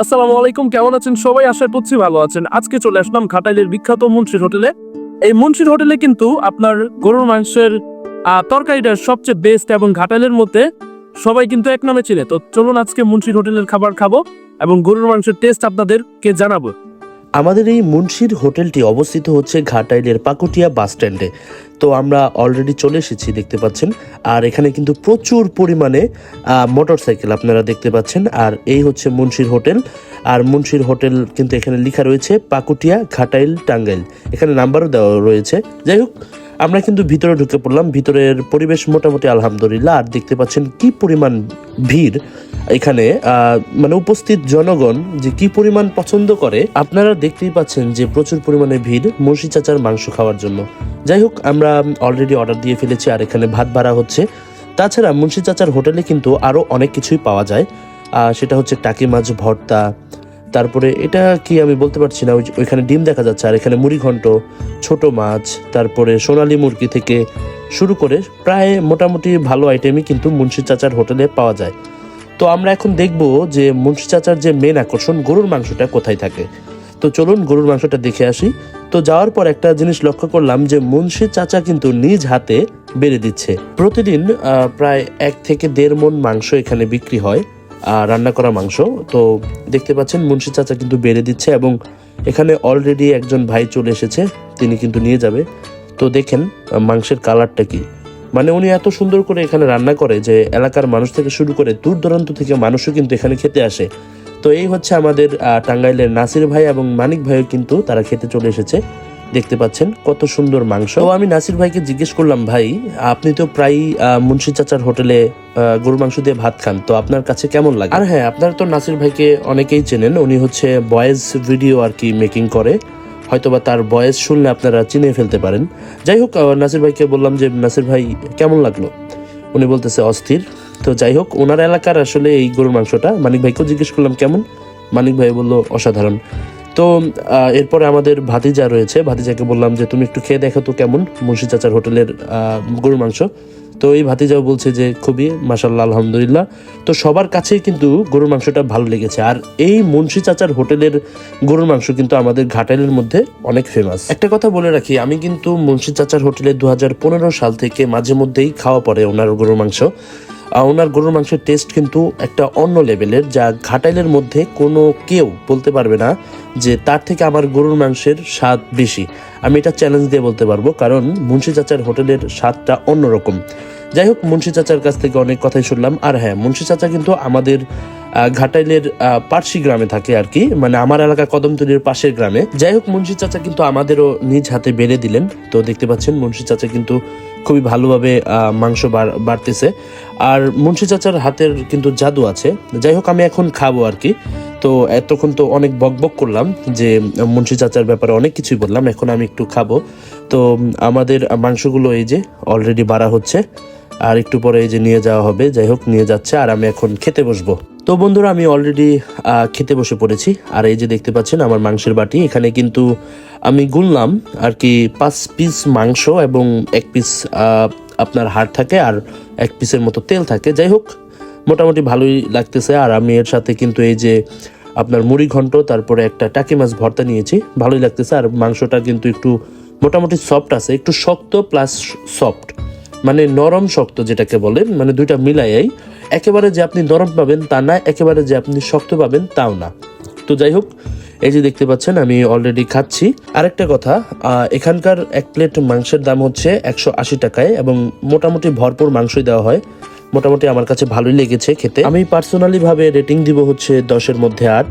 আসসালামু আলাইকুম, কেমন আছেন সবাই? আশা করছি ভালো আছেন। আজকে চলে আসলাম ঘাটাইলের বিখ্যাত মুন্সির হোটেলে। এই মুন্সির হোটেলে কিন্তু আপনার গরুর মাংসের তরকারিটা সবচেয়ে বেস্ট এবং ঘাটাইলের মধ্যে সবাই কিন্তু এক নামে চিনে। তো চলুন আজকে মুন্সির হোটেলের খাবার খাব এবং গরুর মাংসের টেস্ট আপনাদেরকে জানাব। আমাদের এই মুন্সির হোটেলটি অবস্থিত হচ্ছে ঘাটাইলের পাকুটিয়া বাস স্ট্যান্ডে। তো আমরা অলরেডি চলে এসেছি, দেখতে পাচ্ছেন। আর এখানে কিন্তু প্রচুর পরিমাণে মোটর সাইকেল আপনারা দেখতে পাচ্ছেন। আর এই হচ্ছে মুন্সির হোটেল। আর মুন্সির হোটেল কিন্তু এখানে লেখা রয়েছে পাকুটিয়া ঘাটাইল টাঙ্গাইল। এখানে নাম্বারও দেওয়া রয়েছে। যাই হোক আমরা কিন্তু ভিতরে ঢুকে পড়লাম, ভিতরের পরিবেশ মোটামুটি আলহামদুলিল্লাহ। আর দেখতে পাচ্ছেন কি পরিমাণ ভিড় এখানে। মানে উপস্থিত জনগণ যে কি পরিমাণ পছন্দ করে, আপনারা দেখতেই পাচ্ছেন যে প্রচুর পরিমাণে ভিড় মুন্সি চাচার মাংস খাওয়ার জন্য। যাই হোক, আমরা অলরেডি অর্ডার দিয়ে ফেলেছি আর এখানে ভাত ভাড়া হচ্ছে। তাছাড়া মুন্সি চাচার হোটেলে কিন্তু আরও অনেক কিছুই পাওয়া যায়। সেটা হচ্ছে টাকি মাছ ভর্তা তারপরে এটা কি আমি বলতে পারছি না ওইখানে ডিম দেখা যাচ্ছে, আর এখানে মুড়ি ঘন্ট, ছোট মাছ, তারপরে সোনালী মুরগি থেকে শুরু করে প্রায় মোটামুটি ভালো আইটেমই কিন্তু মুন্সি চাচার হোটেলে পাওয়া যায়। তো আমরা এখন দেখব যে মুন্সি চাচার যে মেন আকর্ষণ, গরুর মাংসটা কোথায় থাকে। তো চলুন গরুর মাংসটা দেখে আসি। তো যাওয়ার পর একটা জিনিস লক্ষ্য করলাম যে মুন্সি চাচা কিন্তু নিজ হাতে বেড়ে দিচ্ছে। প্রতিদিন প্রায় এক থেকে দেড় মন মাংস এখানে বিক্রি হয়। রান্না করা মাংস। তো দেখতে পাচ্ছেন মুন্সি চাচা কিন্তু বেড়ে দিচ্ছে এবং এখানে অলরেডি একজন ভাই চলে এসেছে, তিনি কিন্তু নিয়ে যাবে। তো দেখেন, মাংসের কালারটা কি। মানে উনি এত সুন্দর করে এখানে রান্না করে যে এলাকার মানুষ থেকে শুরু করে দূর দূরান্ত থেকে মানুষও কিন্তু এখানে খেতে আসে। তো এই হচ্ছে আমাদের টাঙ্গাইলের নাসির ভাই এবং মানিক ভাইও কিন্তু তারা খেতে চলে এসেছে। দেখতে পাচ্ছেন কত সুন্দর মাংস। তো আমি নাসির ভাইকে জিজ্ঞেস করলাম ভাই আপনি তো প্রায়ই আহ, মুন্সি চাচার হোটেলে গরুর মাংস দিয়ে ভাত খান তো আপনার কাছে কেমন লাগে? আর হ্যাঁ আপনারা তো নাসির ভাইকে অনেকেই চেনেন উনি হচ্ছে বয়েজ ভিডিও আর কি মেকিং করে। হয়তোবা তার বয়স শুনলে আপনারা চিনে ফেলতে পারেন। যাই হোক নাসির ভাইকে বললাম যে নাসির ভাই কেমন লাগল? উনি বলতেছে অস্থির। তো যাই হোক ওনার এলাকার আসলে এই গরুর মাংসটা মানিক ভাইকেও জিজ্ঞেস করলাম কেমন? মানিক ভাই বলল অসাধারণ। তো এরপরে আমাদের ভাতিজা রয়েছে। ভাতিজাকে বললাম যে, তুমি একটু খেয়ে দেখো তো কেমন মুন্সি চাচার হোটেলের গরুর মাংস। তো এই ভাতিজাও বলছে যে, খুবই মাসাল্লাহ আলহামদুলিল্লাহ। তো সবার কাছেই কিন্তু গরুর মাংসটা ভালো লেগেছে। আর এই মুন্সি চাচার হোটেলের গরুর মাংস কিন্তু আমাদের ঘাটালের মধ্যে অনেক ফেমাস একটা কথা বলে রাখি, আমি কিন্তু মুন্সি চাচার হোটেলে দু হাজার পনেরো সাল থেকে মাঝে মধ্যেই খাওয়া পড়ে ওনার গরুর মাংস। ওনার গরুর মাংসের টেস্ট কিন্তু একটা অন্য লেভেলের যা ঘাটাইলের মধ্যে কোনো কেউ বলতে পারবে না যে তার থেকে আমার গরুর মাংসের স্বাদ বেশি। আমি এটা চ্যালেঞ্জ দিয়ে বলতে পারব, কারণ মুন্সি চাচার হোটেলের স্বাদটা অন্যরকম। যাই হোক, মুন্সি চাচার কাছ থেকে অনেক কথাই শুনলাম। আর হ্যাঁ মুন্সি চাচা কিন্তু আমাদের ঘাটাইলের পার্সি গ্রামে থাকে আর কি মানে আমার এলাকা কদমতলির পাশের গ্রামে। যাই হোক, মুন্সি চাচা কিন্তু আমাদেরও নিজ হাতে বেড়ে দিলেন। তো দেখতে পাচ্ছেন, মুন্সি চাচা কিন্তু খুবই ভালোভাবে মাংস বাড়- বাড়তেছে। আর মুন্সি চাচার হাতের কিন্তু জাদু আছে। যাই হোক, আমি এখন খাব আর কি। তো এতক্ষণ তো অনেক বকবক করলাম যে, মুন্সি চাচার ব্যাপারে অনেক কিছুই বললাম, এখন আমি একটু খাব। তো, আমাদের মাংসগুলো এই যে অলরেডি বাড়া হচ্ছে। আর একটু পরে এই যে নিয়ে যাওয়া হবে, যাই হোক, নিয়ে যাচ্ছে। আর আমি এখন খেতে বসবো। তো বন্ধুরা, আমি অলরেডি খেতে বসে পড়েছি। আর এই যে দেখতে পাচ্ছেন আমার মাংসের বাটি, এখানে কিন্তু আমি গুনলাম আর কি পাঁচ পিস মাংস এবং এক পিস আপনার হাড় থাকে আর এক পিসের মতো তেল থাকে। যাই হোক, মোটামুটি ভালোই লাগতেছে। আর আমি এর সাথে কিন্তু এই যে আপনার মুড়ি ঘন্ট, তারপরে একটা টাকি মাছ ভর্তা নিয়েছি। ভালোই লাগতেছে। আর মাংসটা কিন্তু একটু মোটামুটি সফট আছে, একটু শক্ত প্লাস সফট মানে নরম শক্ত যেটাকে বলে মানে দুইটা মিলাইয়াই। একেবারে যে আপনি নরম পাবেন তা না, একেবারে যে আপনি শক্ত পাবেন তাও না। তো যাই হোক, এই যে দেখতে পাচ্ছেন, আমি অলরেডি খাচ্ছি। আরেকটা কথা এখানকার এক প্লেট মাংসের দাম হচ্ছে একশো আশি টাকায় এবং মোটামুটি ভরপুর মাংসই দেওয়া হয়। মোটামুটি আমার কাছে ভালোই লেগেছে খেতে। আমি পার্সোনালি ভাবে রেটিং দিব হচ্ছে দশের মধ্যে আট।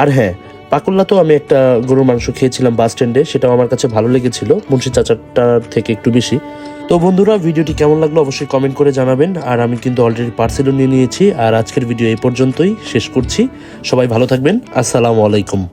আর হ্যাঁ পাকুল্লাতেও আমি একটা গরুর মাংস খেয়েছিলাম বাস স্ট্যান্ডে সেটাও আমার কাছে ভালো লেগেছিল। মুন্সি চাচারটার থেকে একটু বেশি। তো বন্ধুরা, ভিডিওটি কেমন লাগল অবশ্যই কমেন্ট করে জানাবেন। আর আমি কিন্তু অলরেডি পার্সেলও নিয়ে নিয়েছি। আর আজকের ভিডিও এই পর্যন্তই। শেষ করছি। সবাই ভালো থাকবেন। আসসালামু আলাইকুম।